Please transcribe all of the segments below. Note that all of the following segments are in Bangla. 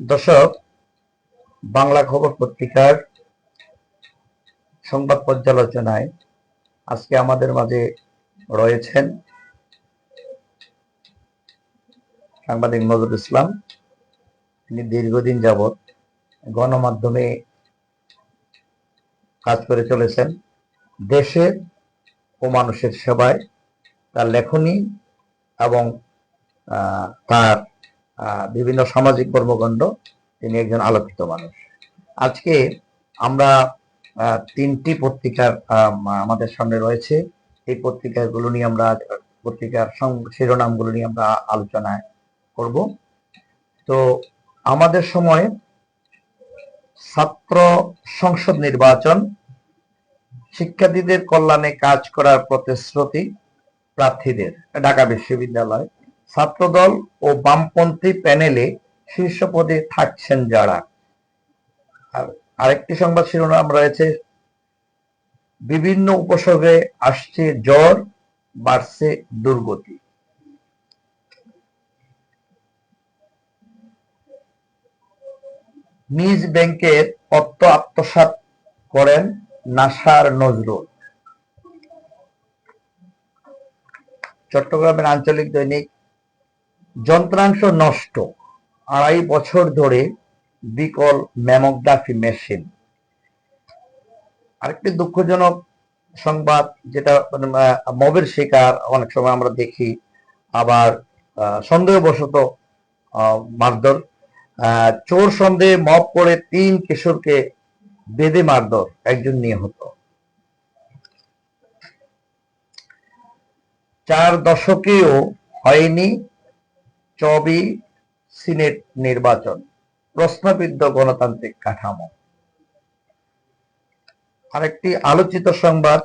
দর্শক বাংলা খবর পত্রিকার সংবাদ পর্যালোচনায় আজকে আমাদের মাঝে রয়েছেন সাংবাদিক নজরুল ইসলাম। তিনি দীর্ঘদিন যাবৎ গণমাধ্যমে কাজ করে চলেছেন। দেশের ও মানুষের সেবায় তার লেখনী এবং তার বিভিন্ন সামাজিক কর্মকাণ্ড। তিনি একজন আলোকিত মানুষ। আজকে আমরা তিনটি পত্রিকার আমাদের সামনে রয়েছে। এই পত্রিকাগুলো নিয়ে আমরা, পত্রিকার শিরোনামগুলো নিয়ে আমরা আলোচনায় করব। তো আমাদের সময় ছাত্র সংসদ নির্বাচন, শিক্ষার্থীদের কল্যাণে কাজ করার প্রতিশ্রুতি প্রার্থীদের, ঢাকা বিশ্ববিদ্যালয়। ছাত্রদল ও বামপন্থী প্যানেলে শীর্ষ পদে থাকছেন যারা। আর আরেকটি সংবাদ শিরোনাম রয়েছে, বিভিন্ন উপসর্গে আসছে জ্বর, বাড়ছে দুর্গতি। নিজ ব্যাংকের অর্থ আত্মসাৎ করেন নাসার নজরুল। চট্টগ্রামের আঞ্চলিক দৈনিক যন্ত্রাংশ নষ্ট। আড়াই বছর ধরে বিকল ম্যামোগ্রাফি মেশিন। আরেকটি দুঃখজনক সংবাদ, যেটা মবের শিকার অনেক সময় আমরা দেখি, আবার সন্দেহবশত মারধর। চোর সন্দেহে মব করে তিন কিশোরকে বেঁধে মারধর, একজন নিহত। চার দশকেও হয়নি চবি সিনেট নির্বাচন, প্রশ্নবিদ্ধ গণতান্ত্রিক কাঠামো। আরেকটি আলোচিত সংবাদ,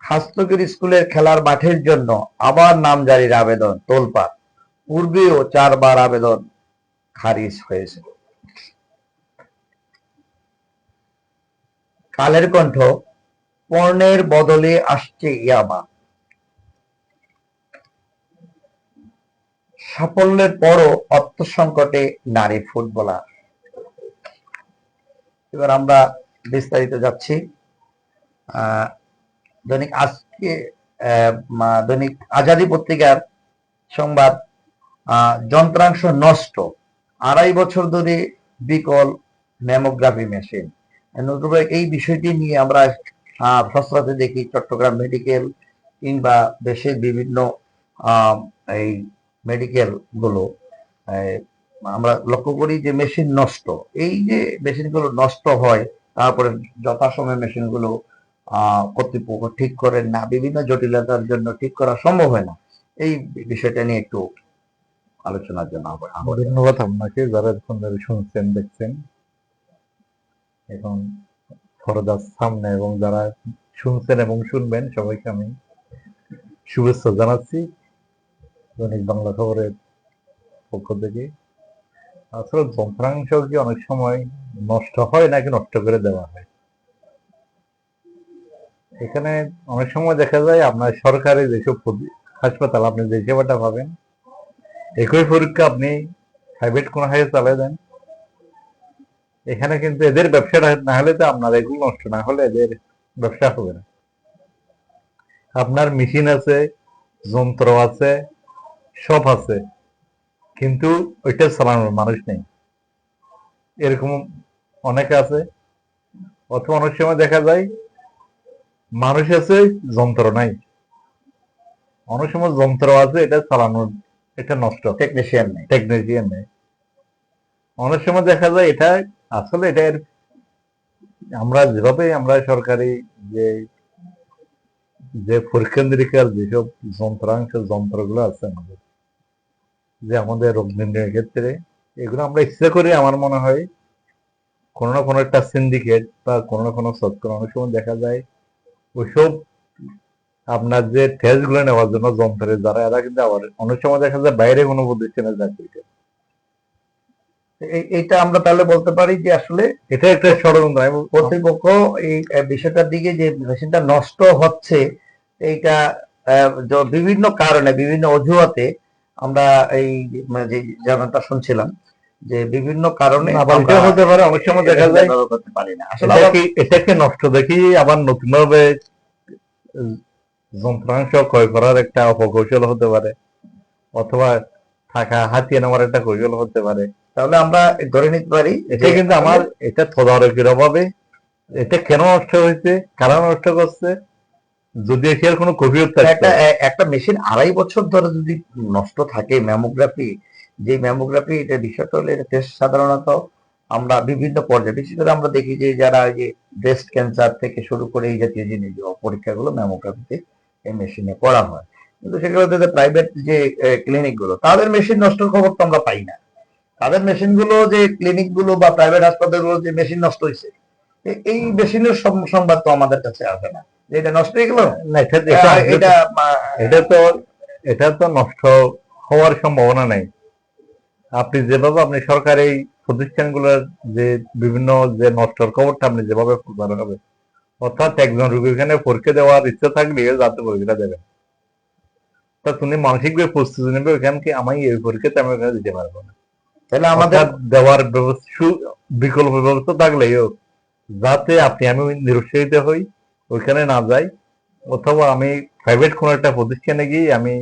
খাস্তগির স্কুলের খেলার মাঠের জন্য আবার নামজারির আবেদন, তোলপাড়। পূর্বেও চারবার আবেদন খারিজ হয়েছে। কালের কণ্ঠ, পর্ণের বদলে আসছে ইয়াবা। সাফল্যের পরও অর্থ সংকটে নারী ফুটবলার। এবার আমরা বিস্তারিত যাচ্ছি। দৈনিক আজকে দৈনিক আজাদি পত্রিকার সংবাদ যন্ত্রাংশ নষ্ট, আড়াই বছর ধরে বিকল ম্যামোগ্রাফি মেশিন। নতুন এই বিষয়টি নিয়ে আমরা সচরাচর দেখি চট্টগ্রাম মেডিকেল কিংবা দেশের বিভিন্ন এই মেডিকেলগুলো আহ, আমরা লক্ষ্য করি যে মেশিন নষ্ট। এই যে মেশিনগুলো নষ্ট হয় তারপরে যথাসময়ে মেশিনগুলো কর্তৃপক্ষ ঠিক করেন না বিভিন্ন জটিলতার জন্য ঠিক করা সম্ভব হয় না। এই বিষয়টা নিয়ে একটু আলোচনার জন্য। ধন্যবাদ আপনাকে যারা ধরে শুনছেন দেখছেন। এখন ফরদার সামনে এবং যারা শুনছেন এবং শুনবেন সবাইকে আমি শুভেচ্ছা জানাচ্ছি। দৈনিক বাংলা খবরের পক্ষ থেকে। আসলে যন্ত্রাংশ কি অনেক সময় নষ্ট হয় নাকি নষ্ট করে দেওয়া হয়? এখানে অনেক সময় দেখা যায় আপনার সরকারি যেসব হাসপাতাল, আপনি যে সেবাটা পাবেন, একই পরীক্ষা আপনি প্রাইভেট কোন চালিয়ে দেন। এখানে কিন্তু এদের ব্যবসাটা না হলে তো আপনার এগুলো নষ্ট না হলে এদের ব্যবসা হবে না। আপনার মেশিন আছে, যন্ত্র আছে সব আছে। কিন্তু ওইটা চালানোর মানুষ নেই। এরকম অনেকে আছে অথবা অনেক সময় দেখা যায় মানুষ আছে যন্ত্র নাই। অনেক সময় যন্ত্র আছে এটা চালানোর এটা নষ্ট। টেকনিশিয়ান নেই। টেকনোলজিয়ান নেই। অনেক সময় দেখা যায় এটা আসলে এটা আমরা যেভাবে আমরা সরকারি যে যে পরীক্ষা যেসব যন্ত্রাংশ, যন্ত্রগুলো আছে আমাদের, যে আমাদের রোগ নির্ণয়ের ক্ষেত্রে, এগুলো আমরা ইচ্ছা করে আমার মনে হয় কোনো না কোনো একটা সিন্ডিকেট বা কোনো না কোনো সত্য অনেক সময় দেখা যায়, ওইসব আপনার যে টেস্টগুলো নেওয়ার জন্য যন্ত্রের যারা এরা কিন্তু আবার অনেক সময় দেখা যায় বাইরে কোনো প্রতিষ্ঠানে চাকরি করে। এইটা আমরা তাহলে বলতে পারি যে আসলে এটা একটা ষড়যন্ত্র কর্তৃপক্ষ এই বিষয়টার দিকে যে মেশিনটা নষ্ট হচ্ছে এইটা বিভিন্ন কারণে বিভিন্ন অজুহাতে আমরা এই মানে যে যেমনটা শুনছিলাম যে বিভিন্ন কারণে এটা হতে পারে অনেক সময় দেখা যায়। করতে পারি না। আসলে এটা এটাকে নষ্ট? দেখি আবার নতুন ভাবে যন্ত্রাংশ ক্ষয় করার একটা অপকৌশল হতে পারে অথবা টাকা হাতিয়ে নেওয়ার একটা কৌশল হতে পারে। তাহলে আমরা ধরে নিতে পারি এটা কিন্তু আমার এটা তদারকির অভাবে এটা কেন নষ্ট হয়েছে কারা নষ্ট করছে যদি এর কোনো কবিয়ত একটা একটা মেশিন আড়াই বছর ধরে যদি নষ্ট থাকে ম্যামোগ্রাফি যে ম্যামোগ্রাফি এটা বিষয়টা হলো এটা টেস্ট সাধারণত আমরা বিভিন্ন পর্যায়ে বিশেষ করে আমরা দেখি যে যারা এই যে ব্রেস্ট ক্যান্সার থেকে শুরু করে এই জাতীয় জিনিস পরীক্ষাগুলো ম্যামোগ্রাফিতে এই মেশিনে করা হয়। কিন্তু সেগুলোতে প্রাইভেট যে ক্লিনিকগুলো তাদের মেশিন নষ্টের খবর তো আমরা পাই না। তাদের মেশিনগুলো যে ক্লিনিকগুলো বা প্রাইভেট হাসপাতালগুলো যে মেশিন নষ্ট হয়েছে এই মেশিনের সংবাদ তো আমাদের কাছে আসে না। এটা নষ্ট হয়ে গেল? না এটা তো এটা তো নষ্ট হওয়ার সম্ভাবনা নেই। আপনি যেভাবে আপনি সরকারি প্রতিষ্ঠানগুলোর যে বিভিন্ন যে নষ্টর খবরটা আপনি যেভাবে প্রচার হবে অর্থাৎ একজন রোগী এখানে পরীক্ষা দেওয়ার ইচ্ছা থাকলে যাতে পরীক্ষা দেবেন তা তুমি মানসিকভাবে প্রস্তুতি নেবে ওখানকে আমি এই পরীক্ষাতে আমি ওখানে দিতে পারব না। তাহলে আমাদের দেওয়ার ব্যবস্থা বিকল্প ব্যবস্থা থাকলেই হোক, যাতে আপনি, আমি নিরুৎসাহিত হই, ওইখানে না যাই, অথবা আমি প্রাইভেট কোনো একটা প্রতিষ্ঠানে গিয়ে আমি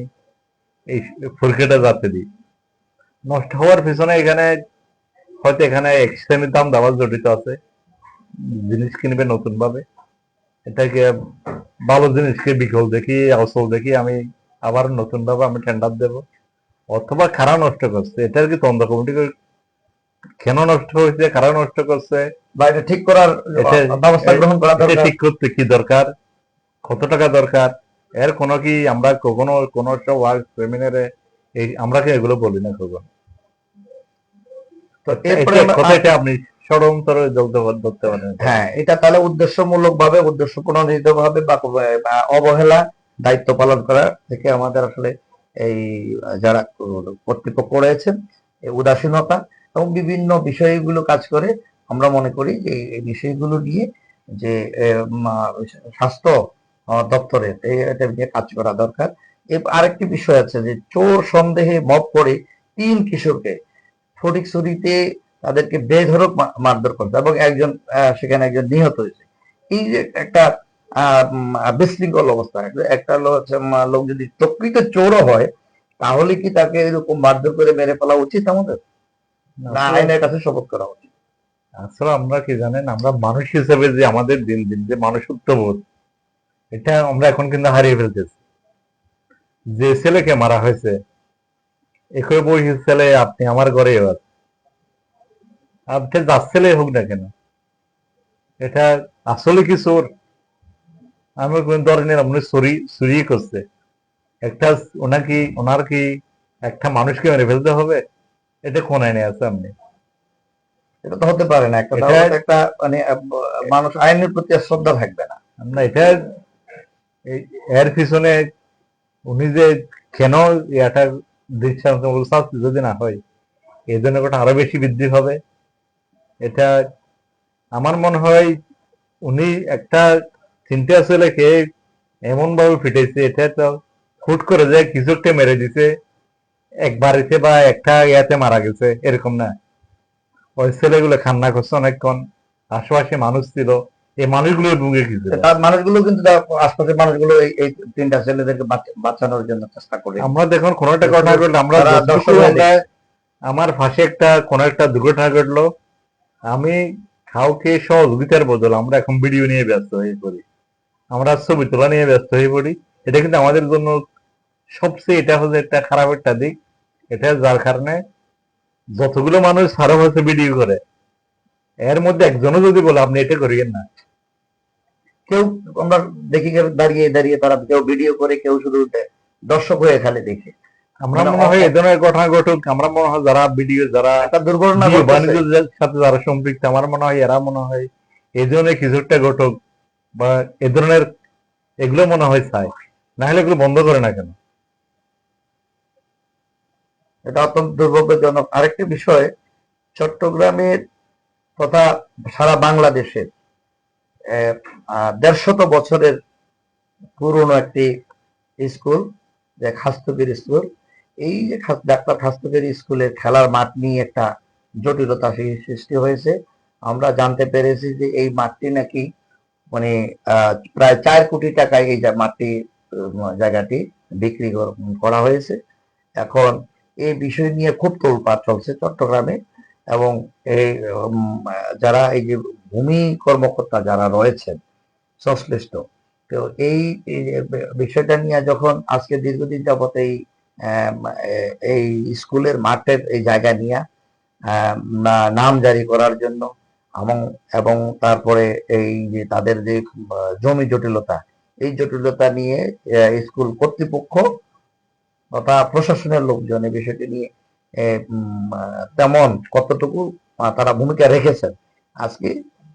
এই পরীক্ষাটা যাতে দিই। নষ্ট হওয়ার পিছনে এখানে, হয়তো এখানে এক শ্রেণির দাম দেওয়ার জড়িত আছে, জিনিস কিনবে নতুন ভাবে এটাকে ভালো জিনিসকে বিকল দেখি অসল দেখি আমি আবার নতুন ভাবে আমি টেন্ডার দেব। অথবা খারাপ নষ্ট করছে এটার কি তন্ত্র কমিটি কেন নষ্ট হয়েছে কারা নষ্ট করছে? বা এটা ঠিক করার ব্যবস্থা গ্রহণ করা দরকার। ঠিক করতে কি দরকার? কত টাকা দরকার? এর কোনো কি আমরা কখনো কোন একটা ওয়ার্ক সেমিনারে এই আমরা কি এগুলো বলি না কখনো? তো এরপরে কথাটা আপনি ষড়যন্ত্র ধরতে পারেন। হ্যাঁ এটা তাহলে উদ্দেশ্যমূলক ভাবে উদ্দেশ্য প্রণোদিত ভাবে বা বা অবহেলা দায়িত্ব পালন করা থেকে আমাদের আসলে এই, যারা কর্তৃপক্ষ রয়েছেন উদাসীনতা এবং বিভিন্ন বিষয়গুলো কাজ করে আমরা মনে করি যে এই বিষয়গুলো নিয়ে যে স্বাস্থ্য দপ্তরের এটা নিয়ে কাজ করা দরকার। আরেকটি বিষয় আছে যে চোর সন্দেহে মপ করে তিন কিশোরকে ফটিকছড়িতে তাদেরকে বেধরক মারধর করছে এবং একজন সেখানে একজন নিহত হয়েছে। এই যে একটা বিশৃঙ্খল অবস্থা। একটা- লোক লোক যদি প্রকৃত চোরও হয় তাহলে কি তাকে এরকম মারধর করে মেরে ফেলা উচিত আমাদের? না আইনের কাছে শপথ করা উচিত। আসলে আমরা কি জানেন আমরা মানুষ হিসেবে যে আমাদের দিন দিন যে এটা আমরা এখন কিন্তু হারিয়ে ফেলতেছি। যে ছেলেকে মারা হয়েছে একই বয়সী ছেলে আপনি আমার ঘরে আছে। আপনি যার ছেলে হোক না কেন এটা আসলে কি চোর? আমি কোন ধরনের আপনি চুরি চুরি করছে। একটা ওনার কি ওনার কি একটা মানুষকে মেরে ফেলতে হবে? এটা কোন আইনে আছে আপনি? এটা তো হতে পারে না একটা একটা মানে মানুষ আইনের প্রতি শ্রদ্ধা থাকবে না। আমরা এটা এর পিছনে উনি যে কেন এটা দৃষ্টান্তমূলক শাস্তি যদি না হয় এই জন্য ওটা আরও বেশি বৃদ্ধি হবে। এটা আমার মনে হয় উনি একটা চিন্তা ছেলেকে এমন ভাবে ফিটেছে এটা তো হুট করে যে কিছু একটা মেরে দিছে বা একটা ইয়াতে মারা গেছে এরকম না। ওই ছেলেগুলো কান্না করছে অনেকক্ষণ আশেপাশে মানুষ ছিল এই মানুষগুলো ডুবে গেছে তার মানুষগুলো কিন্তু আশপাশের মানুষগুলো এই তিনটা ছেলেদেরকে বাঁচানোর জন্য চেষ্টা করে। আমরা দেখুন কোন একটা ঘটনা ঘটলো আমরা আমরা- আমার পাশে একটা কোন একটা দুর্ঘটনা ঘটলো আমি কাউকে সহযোগিতার বদল আমরা এখন ভিডিও নিয়ে ব্যস্ত হয়ে পড়ি। আমরা ছবি তোলা নিয়ে ব্যস্ত হয়ে পড়ি। এটা কিন্তু আমাদের জন্য সবচেয়ে এটা হচ্ছে একটা খারাপ একটা দিক। এটা যার কারণে যতগুলো মানুষ সারা বছর ভিডিও করে এর মধ্যে একজনও যদি বলে আপনি এটা করিয়েন না। কেউ আমরা দেখি দাঁড়িয়ে দাঁড়িয়ে তারা কেউ ভিডিও করে কেউ শুধু দর্শক হয়ে খালি দেখে। আমরা মানে হয় এই ধরনের ঘটনা ঘটুক আমরা মনে হয় যারা ভিডিও যারা একটা দুর্ঘটনা বাণিজ্যের সাথে যারা সম্পৃক্ত আমার মনে হয় এরা মনে হয় এই ধরনের কিছু একটা ঘটক। বা এ ধরনের এগুলো মনে হয় চাই না হলে এগুলো বন্ধ করে না কেন? এটা অত্যন্ত দুর্ভাগ্যজনক। আরেকটি বিষয়, চট্টগ্রামের তথা সারা বাংলাদেশের দেড়শত বছরের পুরনো একটি স্কুল, যে খাস্তগির স্কুল। এই যে ডাক্তার খাস্তগির স্কুলের খেলার মাঠ নিয়ে একটা জটিলতা সৃষ্টি হয়েছে। আমরা জানতে পেরেছি যে এই মাঠটি নাকি মানে প্রায় চার কোটি টাকায় এই উম, জায়গাটি বিক্রি কর- হয়েছে। এখন এই বিষয় নিয়ে খুব তোলপাড় চলছে চট্টগ্রামে এবং এই যারা এই যে ভূমি কর্মকর্তা যারা রয়েছেন সংশ্লিষ্ট তো এই বিষয়টা নিয়ে যখন আজকে দীর্ঘদিন যাবত এই এই স্কুলের মাঠের এই জায়গা নিয়ে নাম জারি করার জন্য এবং এবং তারপরে এই যে তাদের যে জমি জটিলতা, এই জটিলতা নিয়ে স্কুল কর্তৃপক্ষ তথা প্রশাসনের লোকজন এই বিষয়টি নিয়ে তেমন কতটুকু তারা ভূমিকা রেখেছেন। আজকে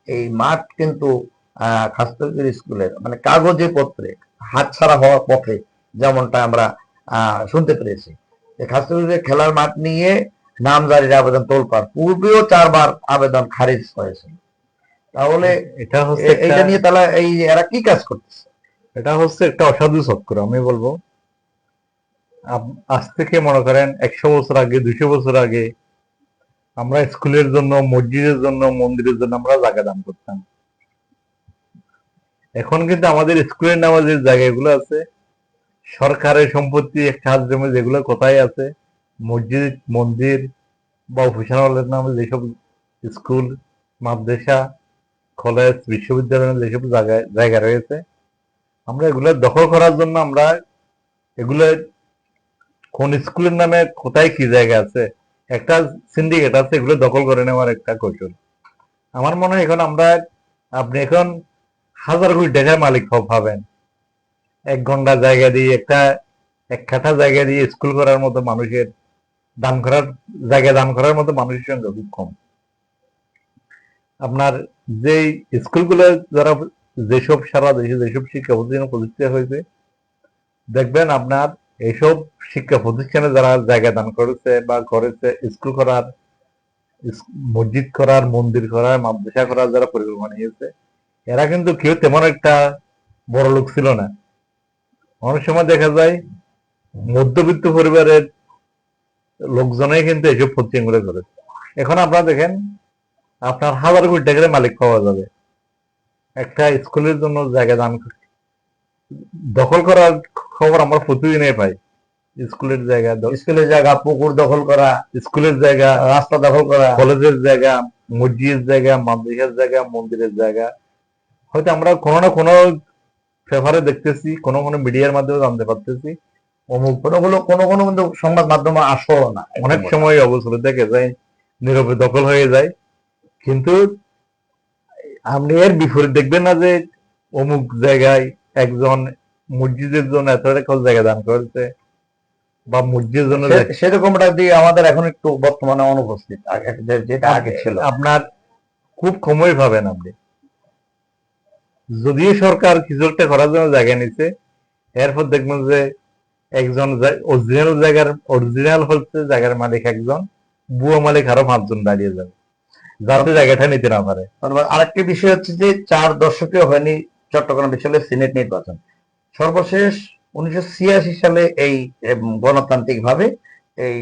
এই মাঠ কিন্তু খাস্তগির স্কুলের মানে কাগজে পত্রে, হাতছাড়া হওয়ার পথে যেমনটা আমরা শুনতে পেরেছি। খাস্তগিরের খেলার মাঠ নিয়ে নামজারির আবেদন তোলপাড় পূর্বেও চারবার আবেদন খারিজ হয়েছে। তাহলে এটা হচ্ছে এ- এইটা একটা- নিয়ে তাহলে এই এরা কি কাজ করতেছে? এটা হচ্ছে একটা অসাধু চক্র আমি বলব। আজ থেকে মনে করেন একশো বছর আগে দুশো বছর আগে আমরা স্কুলের জন্য মসজিদের জন্য মন্দিরের জন্য আমরা জায়গা দান করতাম। এখন কিন্তু আমাদের স্কুলের নামাজের জায়গাগুলো আছে সরকারের সম্পত্তি একটা হাত জমি যেগুলো কোথায় আছে মসজিদ, মন্দির বা অফিসার হলের নামে যেসব স্কুল মাদ্রাসা কলেজ বিশ্ববিদ্যালয়ের যেসব জায়গায়, জায়গা রয়েছে, আমরা এগুলো দখল করার জন্য আমরা এগুলো কোন স্কুলের নামে কোথায় কি জায়গা আছে, একটা সিন্ডিকেট আছে, এগুলো দখল করে নেওয়ার একটা কৌশল। আমার মনে হয় এখন আমরা, আপনি এখন হাজার কোটি টাকার মালিক হবেন এক ঘণ্টা জায়গা দিয়ে, একটা, এক কাঠা জায়গা দিয়ে স্কুল করার মতো মানুষের দান করার জায়গা দান করার মতো মানুষের সংখ্যা খুব কম। আপনার যেই স্কুলগুলো যারা যেসব সারা দেশে যেসব শিক্ষা প্রতিষ্ঠান প্রতিষ্ঠিত হয়েছে, দেখবেন আপনার এইসব শিক্ষা প্রতিষ্ঠানে যারা জায়গা দান করেছে বা করেছে, স্কুল করার মসজিদ করার, মন্দির করার, মাদ্রাসা করার যারা পরিকল্পনা নিয়েছে, এরা কিন্তু কেউ তেমন একটা বড় লোক ছিল না। অনেক সময় দেখা যায় মধ্যবিত্ত পরিবারের লোকজনেই কিন্তু এইসব প্রতিষ্ঠানগুলো করেছে এখন আপনারা দেখেন, আপনার হাজার কোটি টাকার মালিক পাওয়া যাবে। একটা স্কুলের জন্য জায়গা দান দখল করার খবর আমরা প্রতিদিনই পাই। স্কুলের জায়গা স্কুলের জায়গা, পুকুর দখল করা, স্কুলের জায়গা, রাস্তা দখল করা, কলেজের জায়গা, মসজিদের জায়গা, মাদ্রাসার জায়গা, মন্দিরের জায়গা। হয়তো আমরা কোনো না কোনো পেপারে দেখতেছি, কোনো কোনো মিডিয়ার মাধ্যমে জানতে পারতেছি। অমুক কোনোগুলো কোনো কোনো কিন্তু সংবাদ মাধ্যমে আসো না। অনেক সময় অবসরে দেখে যায় নীরবে দখল হয়ে যায়। কিন্তু আপনি এর বিপরীত দেখবেন না যে অমুক জায়গায় একজন মসজিদের জন্য এত টাকা জায়গা দান করেছে বা মসজিদের জন্য সেরকমটা দিয়ে আমাদের এখন একটু বর্তমানে অনুপস্থিত। যেটা আগে ছিল। আপনার খুব কমই পাবেন আপনি। যদিও সরকার কিছু একটা করার জন্য জায়গা নিচ্ছে এরপর দেখবেন যে একজন অরিজিনাল জায়গার অরিজিনাল হচ্ছে জায়গার মালিক একজন, বুয়া মালিক আরও পাঁচজন দাঁড়িয়ে যাবে। যাতে জায়গাটা নিতে না পারে। আরেকটি বিষয় হচ্ছে যে চার দশকে হয়নি চট্টগ্রাম বিশ্ববিদ্যালয়ের সিনেট নির্বাচন। সর্বশেষ উনিশশো ছিয়াশি সালে এই গণতান্ত্রিক ভাবে এই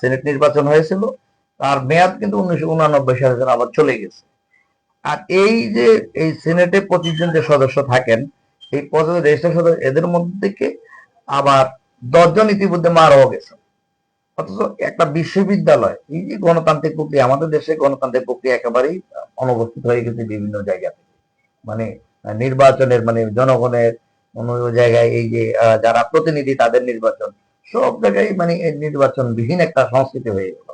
সিনেট নির্বাচন হয়েছিল। তার মেয়াদ কিন্তু উনিশশো উনানব্বই সালে আবার চলে গেছে। আর এই যে, এই সিনেটে পঁচিশ জন যে সদস্য থাকেন, এই পঁচিশ রেজিস্টার সদস্য, এদের মধ্যে থেকে আবার দশজন ইতিমধ্যে মারাও গেছে। অথচ একটা বিশ্ববিদ্যালয়, এই যে গণতান্ত্রিক প্রক্রিয়া, আমাদের দেশে গণতান্ত্রিক প্রক্রিয়া একেবারেই অনুপস্থিত হয়ে গেছে বিভিন্ন জায়গা থেকে। মানে নির্বাচনের মানে জনগণের জায়গায় এই যে যারা প্রতিনিধি তাদের নির্বাচন, সব জায়গায় মানে নির্বাচনবিহীন একটা সংস্কৃতি হয়ে গেল।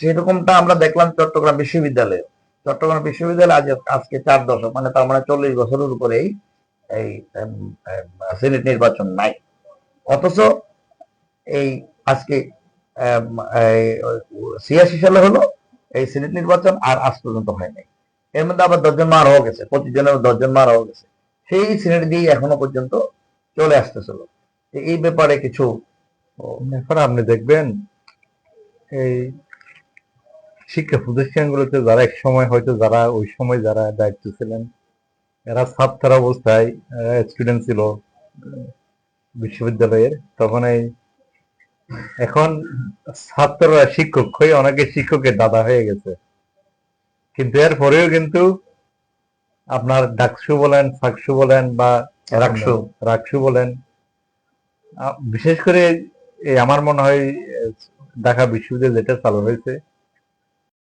সেরকমটা আমরা দেখলাম চট্টগ্রাম বিশ্ববিদ্যালয়ে চট্টগ্রাম বিশ্ববিদ্যালয় আজ, আজকে চার দশক মানে তার মানে চল্লিশ বছরের উপরেই এই সিনেট নির্বাচন নাই। অথচ এই আজকে ছিয়াশি সালে হলো এই সিনেট নির্বাচন আর আজ পর্যন্ত হয় নাই। এর মধ্যে আবার দশজন মার হয়ে গেছে, পঁচিশ জনের দশজন মার হয়ে গেছে। সেই সিনেট দিয়ে এখনও পর্যন্ত চলে আসতেছিল এই ব্যাপারে কিছু এখন আপনি দেখবেন এই শিক্ষা প্রতিষ্ঠানগুলোতে যারা এক সময় হয়তো যারা ওই সময় যারা দায়িত্ব ছিলেন, এরা ছাত্র অবস্থায় স্টুডেন্ট ছিল। বিশ্ববিদ্যালয়ের, তখন এই এখন ছাত্ররা শিক্ষক হয়ে অনেকে শিক্ষকের দাদা হয়ে গেছে কিন্তু এর পরেও কিন্তু আপনার ডাকসু বলেন, ফাকসু বলেন বা রাকসু। রাকসু বলেন বিশেষ করে এই আমার মনে হয় ঢাকা বিশ্ববিদ্যালয় যেটা চালু হয়েছে